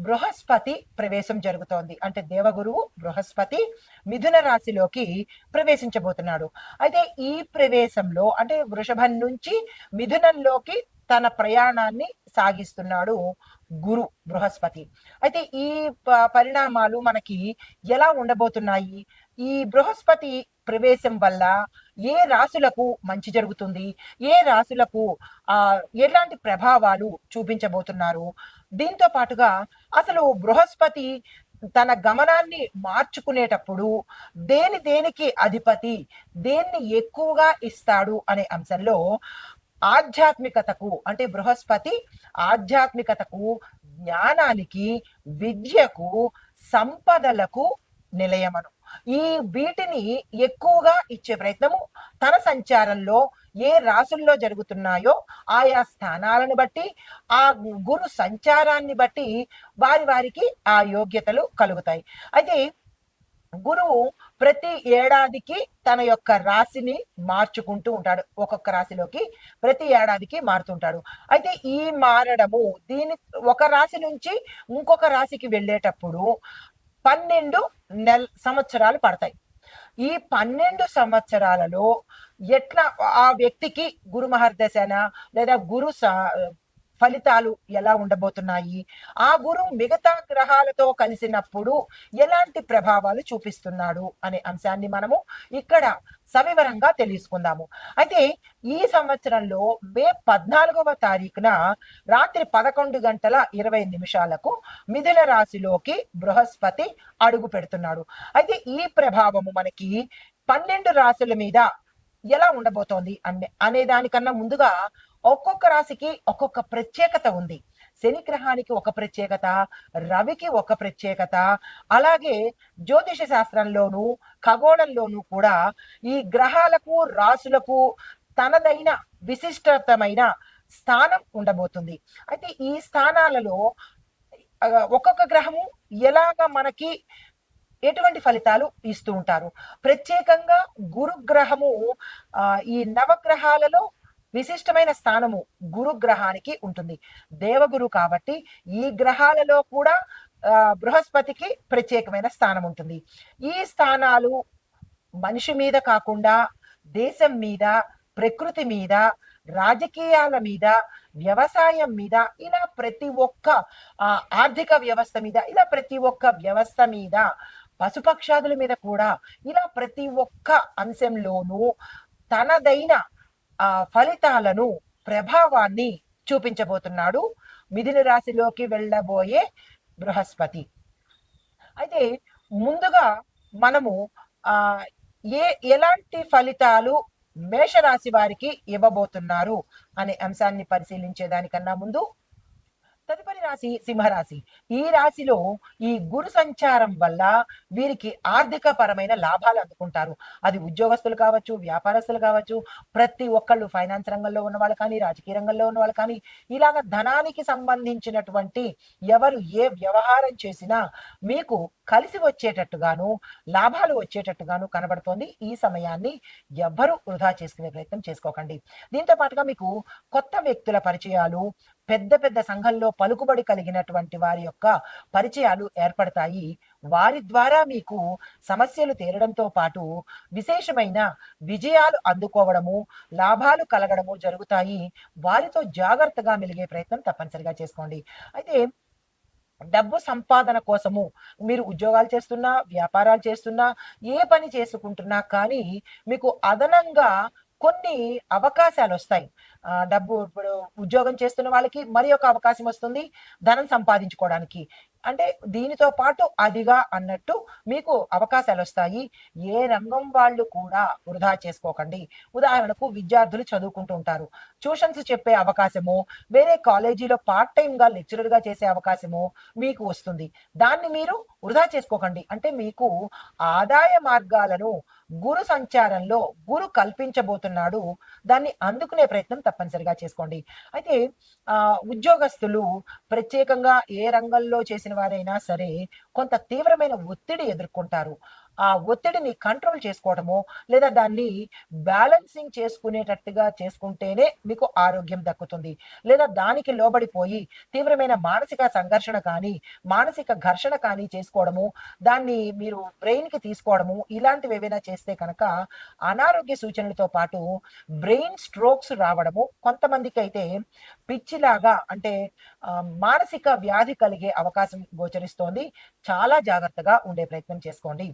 బృహస్పతి ప్రవేశం జరుగుతోంది. అంటే దేవగురువు బృహస్పతి మిథున రాశిలోకి ప్రవేశించబోతున్నాడు. అయితే ఈ ప్రవేశంలో అంటే వృషభం నుంచి మిథునంలోకి తన ప్రయాణాన్ని సాగిస్తున్నాడు గురు బృహస్పతి. అయితే ఈ ప- పరిణామాలు మనకి ఎలా ఉండబోతున్నాయి? ఈ బృహస్పతి ప్రవేశం వల్ల ఏ రాశులకు మంచి జరుగుతుంది? ఏ రాశులకు ఆ ఎలాంటి ప్రభావాలు చూపించబోతున్నారు? దీంతో పాటుగా అసలు బృహస్పతి తన గమనాన్ని మార్చుకునేటప్పుడు దేని దేనికి అధిపతి దేన్ని ఎక్కువగా ఇస్తాడు అనే అంశంలో ఆధ్యాత్మికతకు అంటే బృహస్పతి ఆధ్యాత్మికతకు జ్ఞానానికి విద్యకు సంపదలకు నిలయమను. ఈ వీటిని ఎక్కువగా ఇచ్చే ప్రయత్నము తన సంచారంలో ఏ రాసుల్లో జరుగుతున్నాయో ఆయా స్థానాలను బట్టి ఆ గురు సంచారాన్ని బట్టి వారి వారికి ఆ యోగ్యతలు కలుగుతాయి. అయితే గురువు ప్రతి ఏడాదికి తన యొక్క రాశిని మార్చుకుంటూ ఉంటాడు. ఒక్కొక్క రాశిలోకి ప్రతి ఏడాదికి మారుతుంటాడు అయితే ఈ మారడము దీని ఒక రాశి నుంచి ఇంకొక రాశికి వెళ్ళేటప్పుడు పన్నెండు నెల సంవత్సరాలు పడతాయి. ఈ పన్నెండు సంవత్సరాలలో ఎట్లా ఆ వ్యక్తికి గురు మహర్దశన లేదా గురు ఫలితాలు ఎలా ఉండబోతున్నాయి? ఆ గురువు మిగతా గ్రహాలతో కలిసినప్పుడు ఎలాంటి ప్రభావాలు చూపిస్తున్నాడు అనే అంశాన్ని మనము ఇక్కడ సవివరంగా తెలుసుకుందాము. అయితే ఈ సంవత్సరంలో మే పద్నాలుగవ తారీఖున రాత్రి పదకొండు గంటల ఇరవై నిమిషాలకు మిథుల రాశిలోకి బృహస్పతి అడుగు పెడుతున్నాడు. అయితే ఈ ప్రభావము మనకి పన్నెండు రాశుల మీద ఎలా ఉండబోతోంది అనే అనే దానికన్నా ముందుగా ఒక్కొక్క రాశికి ఒక్కొక్క ప్రత్యేకత ఉంది. శని గ్రహానికి ఒక ప్రత్యేకత రవికి ఒక ప్రత్యేకత అలాగే జ్యోతిష శాస్త్రంలోను ఖగోళంలోనూ కూడా ఈ గ్రహాలకు రాసులకు తనదైన విశిష్టతమైన స్థానం ఉండబోతుంది. అయితే ఈ స్థానాలలో ఒక్కొక్క గ్రహము ఎలాగ మనకి ఎటువంటి ఫలితాలు ఇస్తూ ఉంటారు? ప్రత్యేకంగా గురుగ్రహము ఈ నవగ్రహాలలో విశిష్టమైన స్థానము గురుగ్రహానికి ఉంటుంది. దేవగురు కాబట్టి ఈ గ్రహాలలో కూడా బృహస్పతికి ప్రత్యేకమైన స్థానం ఉంటుంది. ఈ స్థానాలు మనిషి మీద కాకుండా దేశం మీద ప్రకృతి మీద రాజకీయాల మీద వ్యవసాయం మీద ఇలా ప్రతి ఒక్క ఆర్థిక వ్యవస్థ మీద ఇలా ప్రతి ఒక్క వ్యవస్థ మీద పశుపక్షాదుల మీద కూడా ఇలా ప్రతి ఒక్క అంశంలోనూ తనదైన ఆ ఫలితాలను ప్రభావాన్ని చూపించబోతున్నాడు. మిథున రాశిలోకి వెళ్ళబోయే బృహస్పతి. అయితే ముందుగా మనము ఆ ఏ ఎలాంటి ఫలితాలు మేషరాశి వారికి ఇవ్వబోతున్నారు అనే అంశాన్ని పరిశీలించే దానికన్నా ముందు తదుపరి రాశి సింహరాశి. ఈ రాశిలో ఈ గురు సంచారం వల్ల వీరికి ఆర్థిక పరమైన లాభాలు అందుకుంటారు. అది ఉద్యోగస్తులు కావచ్చు వ్యాపారస్తులు కావచ్చు ప్రతి ఒక్కళ్ళు ఫైనాన్స్ రంగంలో ఉన్న వాళ్ళు కానీ రాజకీయ రంగంలో ఉన్న వాళ్ళు కానీ ఇలాగ ధనానికి సంబంధించినటువంటి ఎవరు ఏ వ్యవహారం చేసినా మీకు కలిసి వచ్చేటట్టుగాను లాభాలు వచ్చేటట్టుగాను కనబడుతోంది. ఈ సమయాన్ని ఎవ్వరూ వృధా చేసుకునే ప్రయత్నం చేసుకోకండి. దీంతో పాటుగా మీకు కొత్త వ్యక్తుల పరిచయాలు పెద్ద పెద్ద సంఘంలో పలుకుబడి కలిగినటువంటి వారి యొక్క పరిచయాలు ఏర్పడతాయి. వారి ద్వారా మీకు సమస్యలు తీరడంతో పాటు విశేషమైన విజయాలు అందుకోవడము లాభాలు కలగడము జరుగుతాయి. వారితో జాగ్రత్తగా మెలిగే ప్రయత్నం తప్పనిసరిగా చేసుకోండి. అయితే డబ్బు సంపాదన కోసము మీరు ఉద్యోగాలు చేస్తున్నా వ్యాపారాలు చేస్తున్నా ఏ పని చేసుకుంటున్నా కానీ మీకు అదనంగా కొన్ని అవకాశాలు వస్తాయి. ఆ, డబ్బు ఇప్పుడు ఉద్యోగం చేస్తున్న వాళ్ళకి మరి ఒక అవకాశం వస్తుంది ధనం సంపాదించుకోవడానికి. అంటే దీనితో పాటు అదిగా అన్నట్టు మీకు అవకాశాలు వస్తాయి ఏ రంగం వాళ్ళు కూడా వృధా చేసుకోకండి. ఉదాహరణకు విద్యార్థులు చదువుకుంటూ ఉంటారు. ట్యూషన్స్ చెప్పే అవకాశము వేరే కాలేజీలో పార్ట్ టైం గా లెక్చరర్గా చేసే అవకాశము మీకు వస్తుంది. దాన్ని మీరు వృధా చేసుకోకండి. అంటే మీకు ఆదాయ మార్గాలను గురు సంచారంలో గురు కల్పించబోతున్నాడు. దాన్ని అందుకునే ప్రయత్నం తప్పనిసరిగా చేసుకోండి. అయితే ఆ ఉద్యోగస్తులు ప్రత్యేకంగా ఏ రంగంలో చేసిన వారైనా సరే కొంత తీవ్రమైన ఒత్తిడి ఎదుర్కొంటారు. ఆ ఒత్తిడిని కంట్రోల్ చేసుకోవడము లేదా దాన్ని బ్యాలెన్సింగ్ చేసుకునేటట్టుగా చేసుకుంటేనే మీకు ఆరోగ్యం దక్కుతుంది. లేదా దానికి లోబడిపోయి తీవ్రమైన మానసిక సంఘర్షణ కానీ మానసిక ఘర్షణ కానీ చేసుకోవడము దాన్ని మీరు బ్రెయిన్కి తీసుకోవడము ఇలాంటివి ఏవైనా చేస్తే కనుక అనారోగ్య సూచనలతో పాటు బ్రెయిన్ స్ట్రోక్స్ రావడము కొంతమందికి అయితే పిచ్చిలాగా అంటే మానసిక వ్యాధి కలిగే అవకాశం గోచరిస్తోంది. చాలా జాగ్రత్తగా ఉండే ప్రయత్నం చేసుకోండి.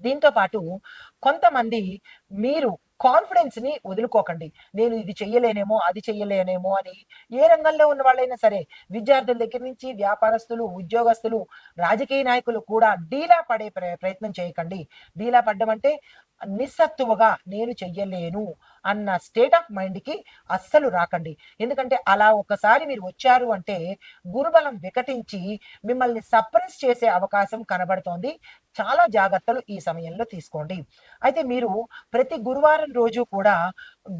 దీంతో పాటు కొంతమంది మీరు కాన్ఫిడెన్స్ని వదులుకోకండి. నేను ఇది చెయ్యలేనేమో అది చెయ్యలేనేమో అని ఏ రంగంలో ఉన్న వాళ్ళైనా సరే విద్యార్థుల దగ్గర నుంచి వ్యాపారస్తులు ఉద్యోగస్తులు రాజకీయ నాయకులు కూడా డీలా పడే ప్ర- ప్రయత్నం చేయకండి. డీలా పడ్డం అంటే నిస్సత్తువగా నేను చెయ్యలేను అన్న స్టేట్ ఆఫ్ మైండ్కి అస్సలు రాకండి. ఎందుకంటే అలా ఒకసారి మీరు వచ్చారు అంటే గురుబలం వికటించి మిమ్మల్ని సప్రెస్ చేసే అవకాశం కనబడుతోంది. చాలా జాగ్రత్తలు ఈ సమయంలో తీసుకోండి. అయితే మీరు ప్రతి గురువారం రోజు కూడా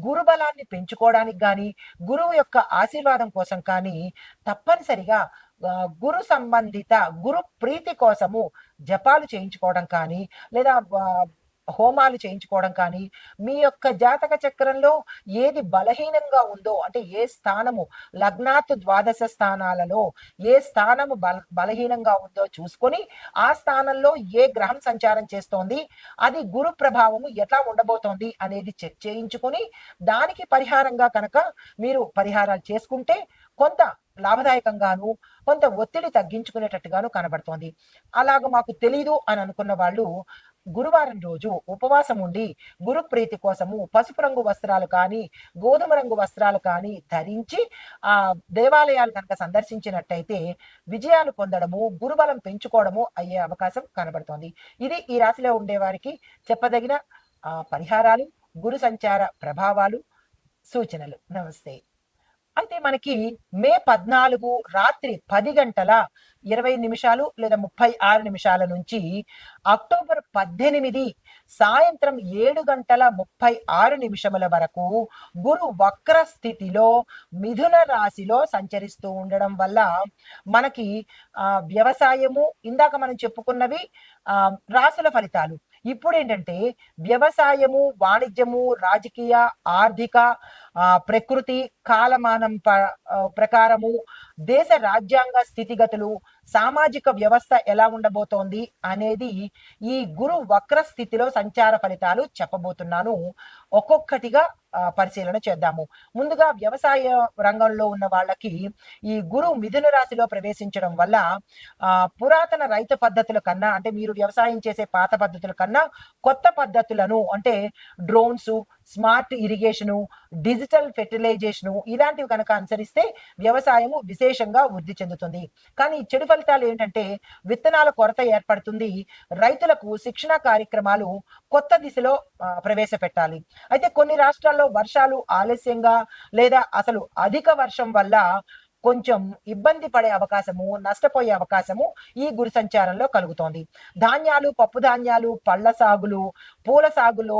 గురుబలాన్ని పెంచుకోవడానికి కానీ గురువు యొక్క ఆశీర్వాదం కోసం కానీ తప్పనిసరిగా గురు సంబంధిత గురు ప్రీతి కోసము జపాలు చేయించుకోవడం కానీ లేదా హోమాలు చేయించుకోవడం కానీ మీ యొక్క జాతక చక్రంలో ఏది బలహీనంగా ఉందో అంటే ఏ స్థానము లగ్నాత్ ద్వాదశ స్థానాలలో ఏ స్థానము బల బలహీనంగా ఉందో చూసుకొని ఆ స్థానంలో ఏ గ్రహం సంచారం చేస్తోంది అది గురు ప్రభావము ఎట్లా ఉండబోతోంది అనేది చెక్ చేయించుకొని దానికి పరిహారంగా కనుక మీరు పరిహారాలు చేసుకుంటే కొంత లాభదాయకంగాను కొంత ఒత్తిడి తగ్గించుకునేటట్టుగాను కనబడుతోంది. అలాగ మాకు తెలీదు అని అనుకున్న వాళ్ళు గురువారం రోజు ఉపవాసం ఉండి గురు ప్రీతి కోసము పసుపు రంగు వస్త్రాలు కానీ గోధుమ రంగు వస్త్రాలు కానీ ధరించి ఆ దేవాలయాలు కనుక సందర్శించినట్టయితే విజయాలు పొందడము గురుబలం పెంచుకోవడము అయ్యే అవకాశం కనబడుతోంది. ఇది ఈ రాశిలో ఉండేవారికి చెప్పదగిన పరిహారాలు గురు సంచార ప్రభావాలు సూచనలు. నమస్తే. అయితే మనకి మే పద్నాలుగు రాత్రి పది గంటల ఇరవై నిమిషాలు లేదా ముప్పై ఆరు నిమిషాల నుంచి అక్టోబర్ పద్దెనిమిది సాయంత్రం ఏడు గంటల ముప్పై ఆరు నిమిషముల వరకు గురు వక్ర స్థితిలో మిథున రాశిలో సంచరిస్తూ ఉండడం వల్ల మనకి వ్యవసాయము ఇందాక మనం చెప్పుకున్నవి రాశుల రాసుల ఫలితాలు. ఇప్పుడు ఏంటంటే వ్యవసాయము వాణిజ్యము రాజకీయ ఆర్థిక ప్రకృతి కాలమానం ప- ప్రకారము దేశ రాజ్యాంగ స్థితిగతులు సామాజిక వ్యవస్థ ఎలా ఉండబోతోంది అనేది ఈ గురు వక్ర స్థితిలో సంచార ఫలితాలు చెప్పబోతున్నాను. ఒక్కొక్కటిగా పరిశీలన చేద్దాము. ముందుగా వ్యవసాయ రంగంలో ఉన్న వాళ్ళకి ఈ గురు మిథున రాశిలో ప్రవేశించడం వల్ల పురాతన రైతు పద్ధతుల కన్నా అంటే మీరు వ్యవసాయం చేసే పాత పద్ధతుల కన్నా కొత్త పద్ధతులను అంటే drones smart irrigation digital fertilisation ఇలాంటివి కనుక అనుసరిస్తే వ్యవసాయము విశేషంగా వృద్ధి చెందుతుంది. కానీ చెడు ఫలితాలు ఏంటంటే విత్తనాల కొరత ఏర్పడుతుంది. రైతులకు శిక్షణ కార్యక్రమాలు కొత్త దిశలో ప్రవేశపెట్టాలి. అయితే కొన్ని రాష్ట్రాల్లో వర్షాలు ఆలస్యంగా లేదా అసలు అధిక వర్షం వల్ల కొంచెం ఇబ్బంది పడే అవకాశము నష్టపోయే అవకాశము ఈ గురి సంచారంలో కలుగుతోంది. ధాన్యాలు పప్పు ధాన్యాలు పళ్ళ సాగులు పూల సాగులో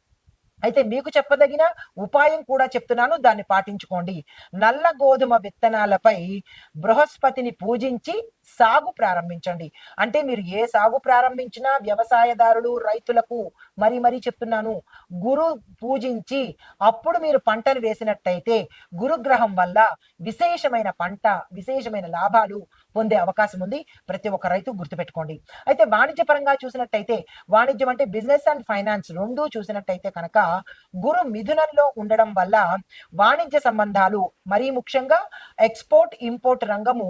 అయితే మీకు చెప్పదగిన ఉపాయం కూడా చెప్తున్నాను దాన్ని పాటించుకోండి. నల్ల గోధుమ విత్తనాలపై బృహస్పతిని పూజించి సాగు ప్రారంభించండి. అంటే మీరు ఏ సాగు ప్రారంభించినా వ్యవసాయదారులు రైతులకు మరి మరీ చెప్తున్నాను. గురు పూజించి అప్పుడు మీరు పంటలు వేసినట్టయితే గురుగ్రహం వల్ల విశేషమైన పంట విశేషమైన లాభాలు పొందే అవకాశం ఉంది. ప్రతి ఒక్క రైతు గుర్తుపెట్టుకోండి. అయితే వాణిజ్య పరంగా చూసినట్టయితే వాణిజ్యం అంటే బిజినెస్ అండ్ ఫైనాన్స్ రెండూ చూసినట్టయితే కనుక గురు మిథునంలో ఉండడం వల్ల వాణిజ్య సంబంధాలు మరీ ముఖ్యంగా ఎక్స్పోర్ట్ ఇంపోర్ట్ రంగము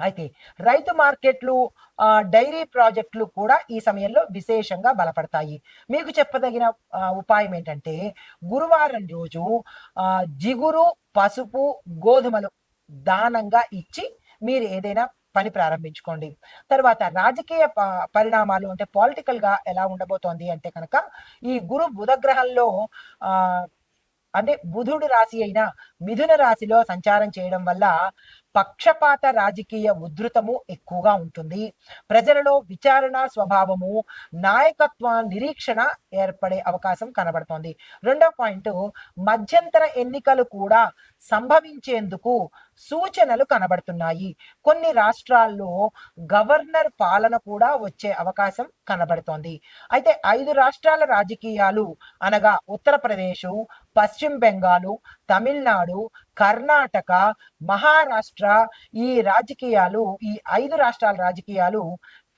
అయితే రైతు మార్కెట్లు డైరీ ప్రాజెక్టులు కూడా ఈ సమయంలో విశేషంగా బలపడతాయి. మీకు చెప్పదగిన ఉపాయం ఏంటంటే గురువారం రోజు జిగురు పసుపు గోధుమలు దానంగా ఇచ్చి మీరు ఏదైనా పని ప్రారంభించుకోండి. తర్వాత రాజకీయ ప- పరిణామాలు అంటే పాలిటికల్గా ఎలా ఉండబోతోంది అంటే కనుక ఈ గురు బుధగ్రహంలో ఆ అంటే బుధుడు రాశి అయిన మిథున రాశిలో సంచారం చేయడం వల్ల పక్షపాత రాజకీయ ఉధృతము ఎక్కువగా ఉంటుంది. ప్రజలలో విచారణ స్వభావము నాయకత్వ నిరీక్షణ ఏర్పడే అవకాశం కనబడుతోంది. రెండో పాయింట్ మధ్యంతర ఎన్నికలు కూడా సంభవించేందుకు సూచనలు కనబడుతున్నాయి. కొన్ని రాష్ట్రాల్లో గవర్నర్ పాలన కూడా వచ్చే అవకాశం కనబడుతోంది. అయితే ఐదు రాష్ట్రాల రాజకీయాలు అనగా ఉత్తరప్రదేశ్ పశ్చిమ బెంగాలు తమిళనాడు కర్ణాటక మహారాష్ట్ర ఈ రాజకీయాలు ఈ ఐదు రాష్ట్రాల రాజకీయాలు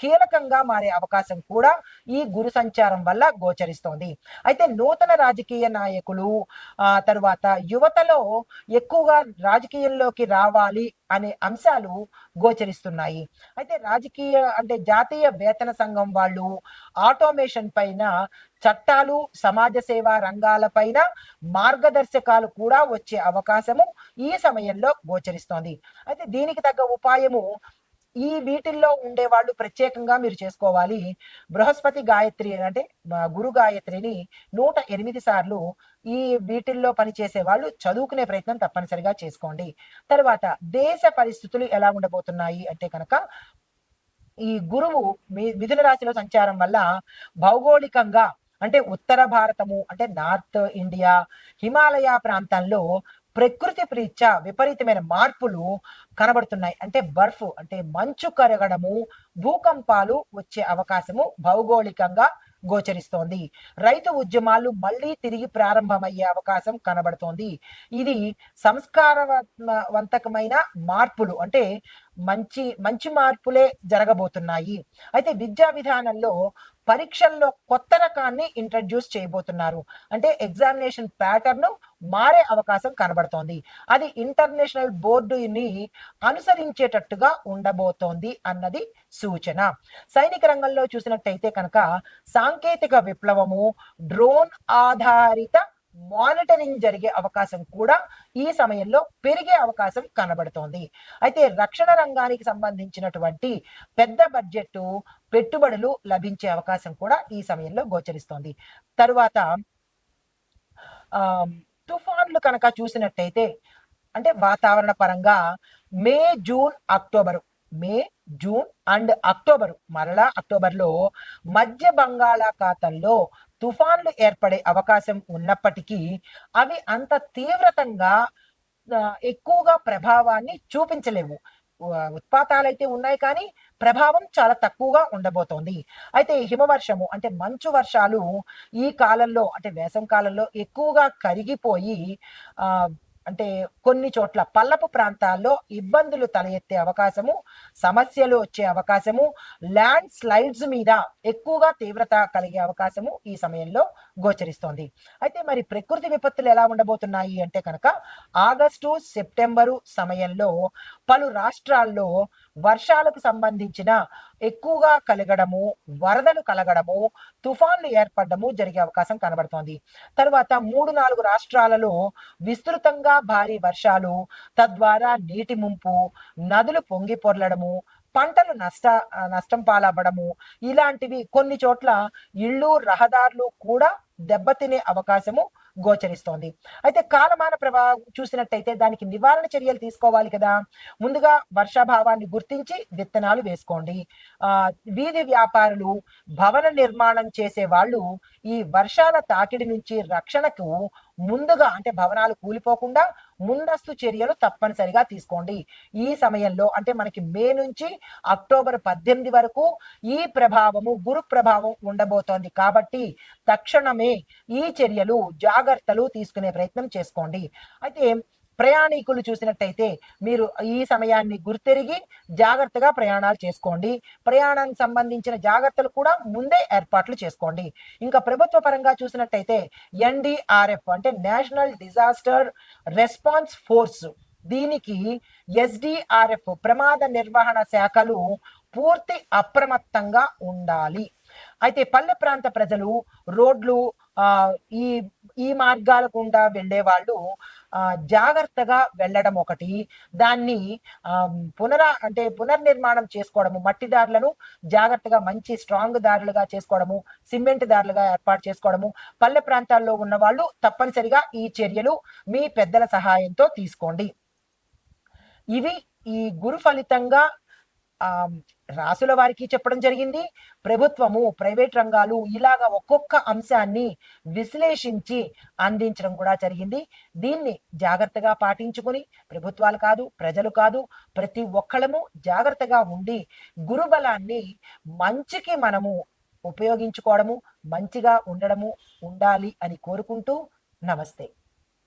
కీలకంగా మారే అవకాశం కూడా ఈ గురు సంచారం వల్ల గోచరిస్తోంది. అయితే నూతన రాజకీయ నాయకులు ఆ తరువాత యువతలో ఎక్కువగా రాజకీయంలోకి రావాలి అనే అంశాలు గోచరిస్తున్నాయి. అయితే రాజకీయ అంటే జాతీయ వేతన సంఘం వాళ్ళు ఆటోమేషన్ పైన చట్టాలు సమాజ సేవా రంగాల పైన మార్గదర్శకాలు కూడా వచ్చే అవకాశము ఈ సమయంలో గోచరిస్తోంది. అయితే దీనికి తగ్గ ఉపాయము ఈ వీటిల్లో ఉండే వాళ్ళు ప్రత్యేకంగా మీరు చేసుకోవాలి. బృహస్పతి గాయత్రి అంటే గురు గాయత్రిని నూట ఎనిమిది సార్లు ఈ వీటిల్లో పనిచేసే వాళ్ళు చదువుకునే ప్రయత్నం తప్పనిసరిగా చేసుకోండి. తర్వాత దేశ పరిస్థితులు ఎలా ఉండబోతున్నాయి అంటే కనుక ఈ గురువు మిథున రాశిలో సంచారం వల్ల భౌగోళికంగా అంటే ఉత్తర భారతము అంటే నార్త్ ఇండియా హిమాలయ ప్రాంతంలో ప్రకృతి ప్రీత్యా విపరీతమైన మార్పులు కనబడుతున్నాయి. అంటే బర్ఫ్ అంటే మంచు కరగడము భూకంపాలు వచ్చే అవకాశము భౌగోళికంగా గోచరిస్తోంది. రైతు ఉద్యమాలు మళ్ళీ తిరిగి ప్రారంభమయ్యే అవకాశం కనబడుతోంది. ఇది సంస్కారవంతకమైన మార్పులు అంటే మంచి మంచి మార్పులే జరగబోతున్నాయి. అయితే విద్యా విధానంలో పరీక్షల్లో కొత్త రకాన్ని ఇంట్రడ్యూస్ చేయబోతున్నారు. అంటే ఎగ్జామినేషన్ ప్యాటర్న్ మారే అవకాశం కనబడుతోంది. అది ఇంటర్నేషనల్ బోర్డుని అనుసరించేటట్టుగా ఉండబోతోంది అన్నది సూచన. సైనిక రంగంలో చూసినట్టయితే కనుక సాంకేతిక విప్లవము డ్రోన్ ఆధారిత మానిటరింగ్ జరిగే అవకాశం కూడా ఈ సమయంలో పెరిగే అవకాశం కనబడుతోంది. అయితే రక్షణ రంగానికి సంబంధించినటువంటి పెద్ద బడ్జెట్ పెట్టుబడులు లభించే అవకాశం కూడా ఈ సమయంలో గోచరిస్తోంది. తరువాత ఆ కనుక చూసినట్టయితే అంటే వాతావరణ పరంగా May June October May June and October మరలా అక్టోబర్లో మధ్య బంగాళాఖాతంలో తుఫాన్లు ఏర్పడే అవకాశం ఉన్నప్పటికీ అవి అంత తీవ్రతంగా ఎక్కువగా ప్రభావాన్ని చూపించలేవు. ఉత్పాతాలైతే ఉన్నాయి కానీ ప్రభావం చాలా తక్కువగా ఉండబోతోంది. అయితే హిమవర్షము అంటే మంచు వర్షాలు ఈ కాలంలో అంటే వేసవి కాలంలో ఎక్కువగా కరిగిపోయి ఆ అంటే కొన్ని చోట్ల పల్లపు ప్రాంతాల్లో ఇబ్బందులు తల ఎత్తే అవకాశము సమస్యలు వచ్చే అవకాశము ల్యాండ్ స్లైడ్స్ మీద ఎక్కువగా తీవ్రత కలిగే అవకాశము ఈ సమయంలో గోచరిస్తోంది. అయితే మరి ప్రకృతి విపత్తులు ఎలా ఉండబోతున్నాయి అంటే కనుక ఆగస్టు సెప్టెంబరు సమయంలో పలు రాష్ట్రాల్లో వర్షాలకు సంబంధించిన ఎక్కువగా కలగడము వరదలు కలగడము తుఫాన్లు ఏర్పడము జరిగే అవకాశం కనబడుతోంది. తర్వాత మూడు నాలుగు రాష్ట్రాలలో విస్తృతంగా భారీ వర్షాలు తద్వారా నీటి ముంపు నదులు పొంగి పొర్లడము పంటలు నష్ట నష్టం పాలవ్వడము ఇలాంటివి కొన్ని చోట్ల ఇళ్ళు రహదారులు కూడా దెబ్బతినే అవకాశము గోచరిస్తోంది. అయితే కాలమాన ప్రభావం చూసినట్టయితే దానికి నివారణ చర్యలు తీసుకోవాలి కదా. ముందుగా వర్షాభావాన్ని గుర్తించి విత్తనాలు వేసుకోండి. ఆ వీధి వ్యాపారులు భవన నిర్మాణం చేసే వాళ్ళు ఈ వర్షాల తాకిడి నుంచి రక్షణకు ముందుగా అంటే భవనాలు కూలిపోకుండా ముందస్తు చర్యలు తప్పనిసరిగా తీసుకోండి. ఈ సమయంలో అంటే మనకి మే నుంచి అక్టోబర్ పద్దెనిమిది వరకు ఈ ప్రభావము గురు ప్రభావం ఉండబోతోంది. కాబట్టి తక్షణమే ఈ చర్యలు జాగ్రత్తలు తీసుకునే ప్రయత్నం చేసుకోండి. అయితే ప్రయాణికులు చూసినట్టయితే మీరు ఈ సమయాన్ని గుర్తెరిగి జాగ్రత్తగా ప్రయాణాలు చేసుకోండి. ప్రయాణానికి సంబంధించిన జాగ్రత్తలు కూడా ముందే ఏర్పాట్లు చేసుకోండి. ఇంకా ప్రభుత్వ పరంగా చూసినట్టయితే ఎన్డీఆర్ఎఫ్ అంటే నేషనల్ డిజాస్టర్ రెస్పాన్స్ ఫోర్స్ దీనికి ఎస్డిఆర్ఎఫ్ ప్రమాద నిర్వహణ శాఖలు పూర్తి అప్రమత్తంగా ఉండాలి. అయితే పల్లె ప్రాంత ప్రజలు రోడ్లు ఈ ఈ మార్గాల గుండా వెళ్ళే వాళ్ళు జాగ్రత్తగా వెళ్ళడం ఒకటి. దాన్ని పునరా అంటే పునర్నిర్మాణం చేసుకోవడము మట్టి దారులను జాగ్రత్తగా మంచి స్ట్రాంగ్ దారులుగా చేసుకోవడము సిమెంట్ దారులుగా ఏర్పాటు చేసుకోవడము పల్లె ప్రాంతాల్లో ఉన్న వాళ్ళు తప్పనిసరిగా ఈ చర్యలు మీ పెద్దల సహాయంతో తీసుకోండి. ఇవి ఈ గురు ఫలితంగా రాసుల వారికి చెప్పడం జరిగింది. ప్రభుత్వము ప్రైవేట్ రంగాలు ఇలాగా ఒక్కొక్క అంశాన్ని విశ్లేషించి అందించడం కూడా జరిగింది. దీన్ని జాగ్రత్తగా పాటించుకొని ప్రభుత్వాలు కాదు ప్రజలు కాదు ప్రతి ఒక్కళ్ళము జాగ్రత్తగా ఉండి గురుబలాన్ని మంచికి మనము ఉపయోగించుకోవడము మంచిగా ఉండడము ఉండాలి అని కోరుకుంటూ నమస్తే.